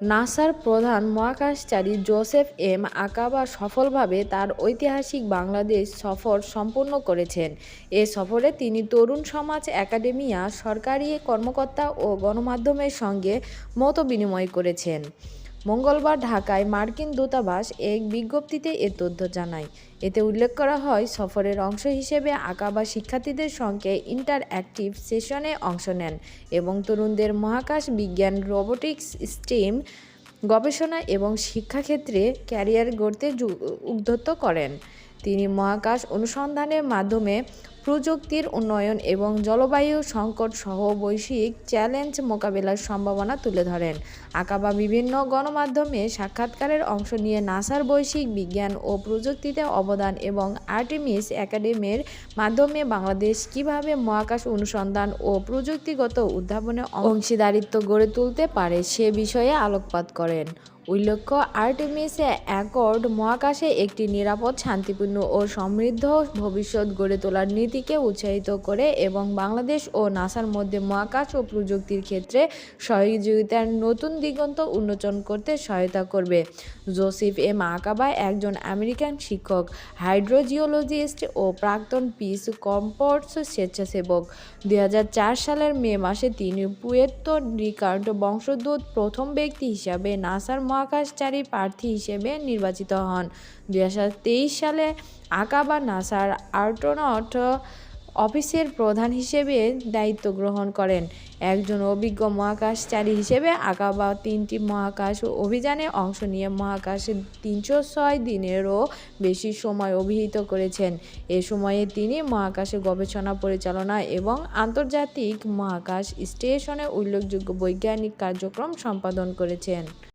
নাসার প্রধান মহাকাশচারী Joseph M আকাবা সফলভাবে তার ঐতিহাসিক বাংলাদেশ সফর সম্পূর্ণ করেছেন। এ সফরে তিনি তরুণ সমাজ একাডেমিয়া, সরকারি কর্মকর্তা ও গণমাধ্যমের সঙ্গে মত বিনিময় করেছেন। মঙ্গলবার ঢাকায় মার্কিন দূতাবাস এক বিজ্ঞপ্তিতে এ তথ্য জানায়। এতে উল্লেখ করা হয়, সফরের অংশ হিসেবে আঁকাবা শিক্ষার্থীদের সঙ্গে ইন্টার অ্যাক্টিভ সেশনে অংশ নেন এবং তরুণদের মহাকাশ বিজ্ঞান রোবোটিক্স স্টিম গবেষণা এবং শিক্ষাক্ষেত্রে ক্যারিয়ার গড়তে উদ্যত করেন। তিনি মহাকাশ অনুসন্ধানের মাধ্যমে প্রযুক্তির উন্নয়ন এবং জলবায়ু সংকট সহ বৈশ্বিক চ্যালেঞ্জ মোকাবেলার সম্ভাবনা তুলে ধরেন। আকাবা বিভিন্ন গণমাধ্যমে সাক্ষাৎকারের অংশ নিয়ে নাসার বৈশ্বিক বিজ্ঞান ও প্রযুক্তিতে অবদান এবং আর্টিমিস একাডেমির মাধ্যমে বাংলাদেশ কীভাবে মহাকাশ অনুসন্ধান ও প্রযুক্তিগত উদ্ভাবনে অংশীদারিত্ব গড়ে তুলতে পারে সে বিষয়ে আলোকপাত করেন। উল্লেখ্য, আর্টেমিস অ্যাকর্ড মহাকাশে একটি নিরাপদ, শান্তিপূর্ণ ও সমৃদ্ধ ভবিষ্যৎ গড়ে তোলার নীতিকে উৎসাহিত করে এবং বাংলাদেশ ও নাসার মধ্যে মহাকাশ ও প্রযুক্তির ক্ষেত্রে সহযোগিতার নতুন দিগন্ত উন্মোচন করতে সহায়তা করবে। জোসেফ এম আকাবা একজন আমেরিকান শিক্ষক, হাইড্রোজিওলজিস্ট ও প্রাক্তন পিস কম্পোর্টস স্বেচ্ছাসেবক। দু হাজার চার সালের মে মাসে তিনি পুয়ের্তো রিকার্ড বংশোদ্ভূত প্রথম ব্যক্তি হিসাবে নাসার মহাকাশচারী প্রার্থী হিসেবে নির্বাচিত হন। দুই হাজার তেইশ সালে আকাবা নাসার আর্টনট অফিসের প্রধান হিসেবে দায়িত্ব গ্রহণ করেন। একজন অভিজ্ঞ মহাকাশচারী হিসেবে আকাবা তিনটি মহাকাশ অভিযানে অংশ নিয়ে মহাকাশে তিনশো ছয় দিনেরও বেশি সময় অভিহিত করেছেন। এ সময়ে তিনি মহাকাশে গবেষণা পরিচালনা এবং আন্তর্জাতিক মহাকাশ স্টেশনে উল্লেখযোগ্য বৈজ্ঞানিক কার্যক্রম সম্পাদন করেছেন।